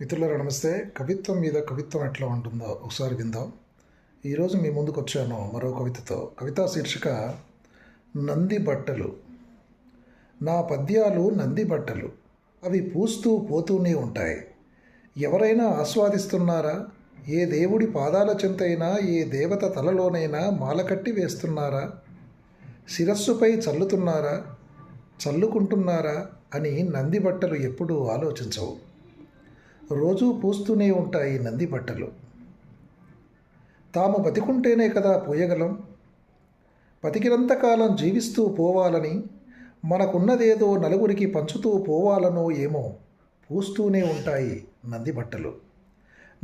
మిత్రులారా నమస్తే. కవిత్వం మీద కవిత్వం ఎట్లా ఉంటుందో ఒకసారి విందాం. ఈరోజు మీ ముందుకు వచ్చాను మరో కవితతో. కవితా శీర్షిక నంది బట్టలు. నా పద్యాలు నంది బట్టలు. అవి పూస్తూ పోతూనే ఉంటాయి. ఎవరైనా ఆస్వాదిస్తున్నారా? ఏ దేవుడి పాదాల చెంతైనా ఏ దేవత తలలోనైనా మాలకట్టి వేస్తున్నారా? శిరస్సుపై చల్లుతున్నారా? చల్లుకుంటున్నారా? అని నంది బట్టలు ఎప్పుడూ ఆలోచించవు. రోజూ పూస్తూనే ఉంటాయి నంది బట్టలు. తాము బతికుంటేనే కదా పోయగలం. బతికినంతకాలం జీవిస్తూ పోవాలని మనకున్నదేదో నలుగురికి పంచుతూ పోవాలనో ఏమో పూస్తూనే ఉంటాయి నంది బట్టలు.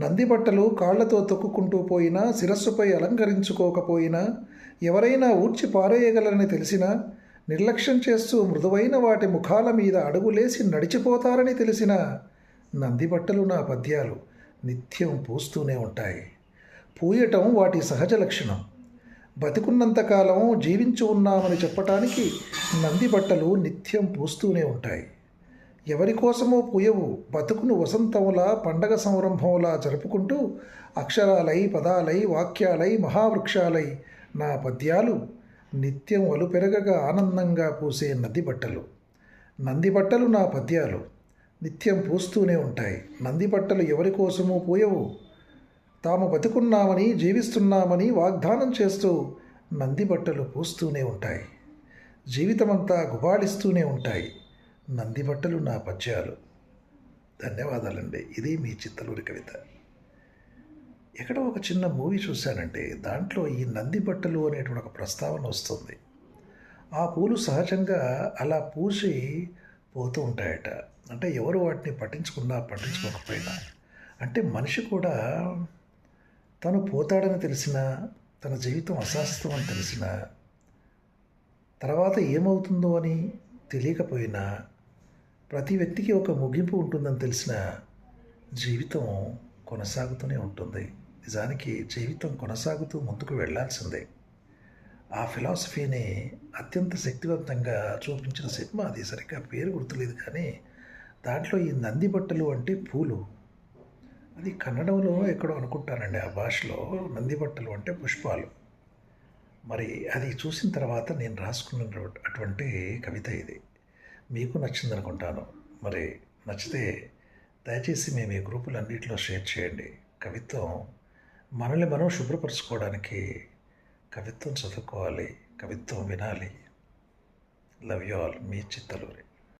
నంది బట్టలు కాళ్ళతో తొక్కుకుంటూ పోయినా శిరస్సుపై అలంకరించుకోకపోయినా ఎవరైనా ఊడ్చి పారేయగలరని తెలిసినా నిర్లక్ష్యం చేస్తూ మృదువైన వాటి ముఖాల మీద అడుగులేసి నడిచిపోతారని తెలిసినా నంది బట్టలు నా పద్యాలు నిత్యం పూస్తూనే ఉంటాయి. పూయటం వాటి సహజ లక్షణం. బతికున్నంతకాలం జీవించి ఉన్నామని చెప్పటానికి నంది బట్టలు నిత్యం పూస్తూనే ఉంటాయి. ఎవరి కోసమో పూయవు బతుకును వసంతములా పండగ సంరంభంలా జరుపుకుంటూ అక్షరాలై పదాలై వాక్యాలై మహావృక్షాలై నా పద్యాలు నిత్యం అలుపెరగగా ఆనందంగా పూసే నది బట్టలు. నంది బట్టలు నా పద్యాలు. నిత్యం పూస్తూనే ఉంటాయి. నంది బట్టలు ఎవరి కోసమో పూయవు? తాము బతుకున్నామని జీవిస్తున్నామని వాగ్దానం చేస్తూ నంది బట్టలు పూస్తూనే ఉంటాయి. జీవితమంతా గుబాళిస్తూనే ఉంటాయి. నంది బట్టలు నా పద్యాలు. ధన్యవాదాలండి. ఇది మీ చిత్తలూరి కవిత. ఎక్కడో ఒక చిన్న మూవీ చూశానంటే దాంట్లో ఈ నంది బట్టలు అనేటువంటి ఒక ప్రస్తావన వస్తుంది. ఆ పూలు సహజంగా అలా పూసి పోతూ ఉంటాయట. అంటే ఎవరు వాటిని పట్టించుకున్నా పట్టించుకోకపోయినా. అంటే మనిషి కూడా తను పోతాడని తెలిసినా తన జీవితం అశాస్త్రం అని తెలిసినా తర్వాత ఏమవుతుందో అని తెలియకపోయినా ప్రతి వ్యక్తికి ఒక ముగింపు ఉంటుందని తెలిసిన జీవితం కొనసాగుతూనే ఉంటుంది. నిజానికి జీవితం కొనసాగుతూ ముందుకు వెళ్ళాల్సిందే ఆ ఫిలాసఫీని అత్యంత శక్తివంతంగా చూపించిన సినిమా అది. సరిగ్గా పేరు గుర్తులేదు కానీ దాంట్లో ఈ నంది బట్టలు అంటే పూలు. అది కన్నడంలో ఎక్కడో అనుకుంటానండి ఆ భాషలో నంది బట్టలు అంటే పుష్పాలు. మరి అది చూసిన తర్వాత నేను రాసుకున్న అటువంటి కవిత ఇది. మీకు నచ్చింది అనుకుంటాను మరి నచ్చితే దయచేసి మేము ఈ గ్రూపులన్నింటిలో షేర్ చేయండి. కవిత్వం మనల్ని మనం శుభ్రపరచుకోవడానికి కవిత్వం చదువుకోవాలి కవిత్వం వినాలి లవ్ యూ ఆల్ మీ చిత్తలూరి